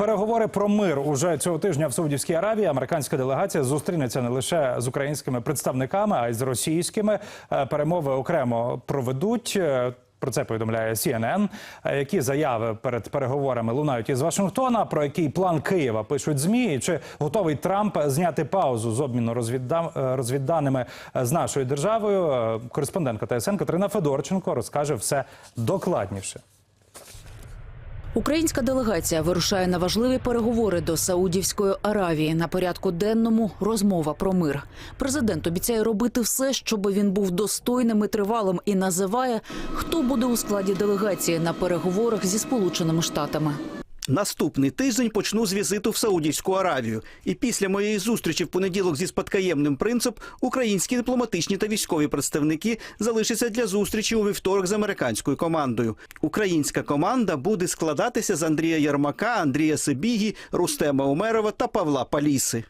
Переговори про мир уже цього тижня в Саудівській Аравії. Американська делегація зустрінеться не лише з українськими представниками, а й з російськими. Е, Перемови окремо проведуть. Е, Про це повідомляє CNN. Е, Які заяви перед переговорами лунають із Вашингтона? Про який план Києва пишуть змі? І Чи готовий Трамп зняти паузу з обміну е, розвідданими з нашою державою? Кореспондентка ТСН Катерина Федорченко розкаже все докладніше. Українська делегація вирушає на важливі переговори до Саудівської Аравії. На порядку денному розмова про мир. Президент обіцяє робити все, щоб він був достойним і тривалим, і називає, хто буде у складі делегації на переговорах зі Сполученими Штатами. Наступний тиждень почну з візиту в Саудівську Аравію. І після моєї зустрічі в понеділок зі спадкоємним принцип українські дипломатичні та військові представники залишаться для зустрічі у вівторок з американською командою. Українська команда буде складатися з Андрія Ярмака, Андрія Сибігі, Рустема Умерова та Павла Паліси.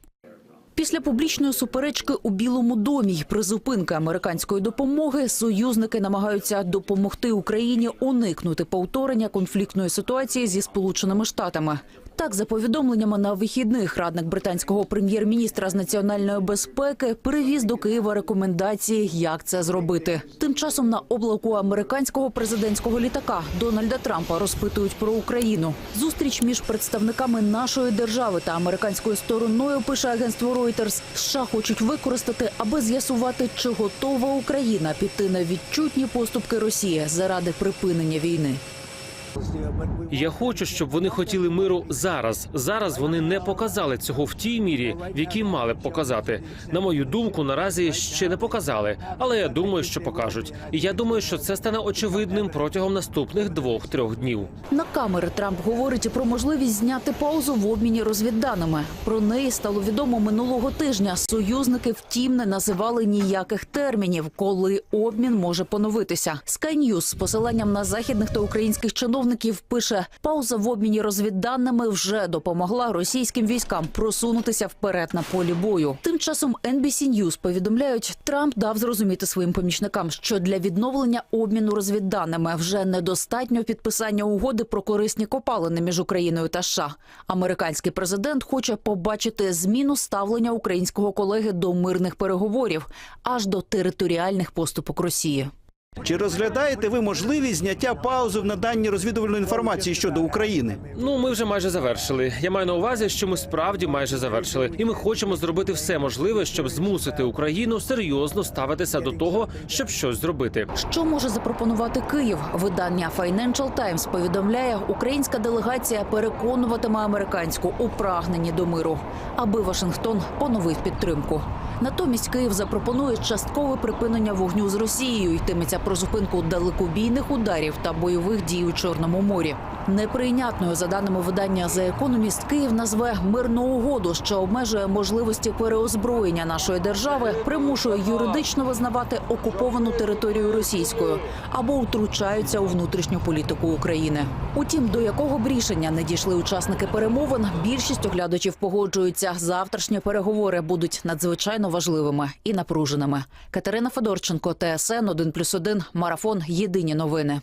Після публічної суперечки у Білому домі й призупинки американської допомоги союзники намагаються допомогти Україні уникнути повторення конфліктної ситуації зі Сполученими Штатами. Так, за повідомленнями на вихідних, радник британського прем'єр-міністра з національної безпеки привіз до Києва рекомендації, як це зробити. Тим часом на облаку американського президентського літака Дональда Трампа розпитують про Україну. Зустріч між представниками нашої держави та американською стороною пише агентство Reuters, США хочуть використати, аби з'ясувати, чи готова Україна піти на відчутні поступки Росії заради припинення війни. Я хочу, щоб вони хотіли миру зараз. Зараз вони не показали цього в тій мірі, в якій мали б показати. На мою думку, наразі ще не показали, але я думаю, що покажуть. І я думаю, що це стане очевидним протягом наступних двох-трьох днів. На камери Трамп говорить про можливість зняти паузу в обміні розвідданими. Про неї стало відомо минулого тижня. Союзники, втім, не називали ніяких термінів, коли обмін може поновитися. Sky News з посиланням на західних та українських чиновників пише: пауза в обміні розвідданими вже допомогла російським військам просунутися вперед на полі бою. Тим часом NBC News повідомляють, Трамп дав зрозуміти своїм помічникам, що для відновлення обміну розвідданими вже недостатньо підписання угоди про корисні копалини між Україною та США. Американський президент хоче побачити зміну ставлення українського колеги до мирних переговорів аж до територіальних поступок Росії. Чи розглядаєте ви можливість зняття паузи в наданні розвідувальної інформації щодо України? Ну, ми вже майже завершили. Я маю на увазі, що ми справді майже завершили, і ми хочемо зробити все можливе, щоб змусити Україну серйозно ставитися до того, щоб щось зробити. Що може запропонувати Київ? Видання Financial Times повідомляє, українська делегація переконуватиме американську у прагненні до миру, аби Вашингтон поновив підтримку. Натомість Київ запропонує часткове припинення вогню з Росією. Йтиметься про зупинку далекобійних ударів та бойових дій у Чорному морі. Неприйнятною, за даними видання The Economist, Київ назве мирну угоду, що обмежує можливості переозброєння нашої держави, примушує юридично визнавати окуповану територію російською або втручаються у внутрішню політику України. Утім, до якого б рішення не дійшли учасники перемовин, більшість оглядачів погоджуються. Завтрашні переговори будуть надзвичайно важливими і напруженими. Катерина Федорченко, ТСН 1+,1, Марафон. Єдині новини.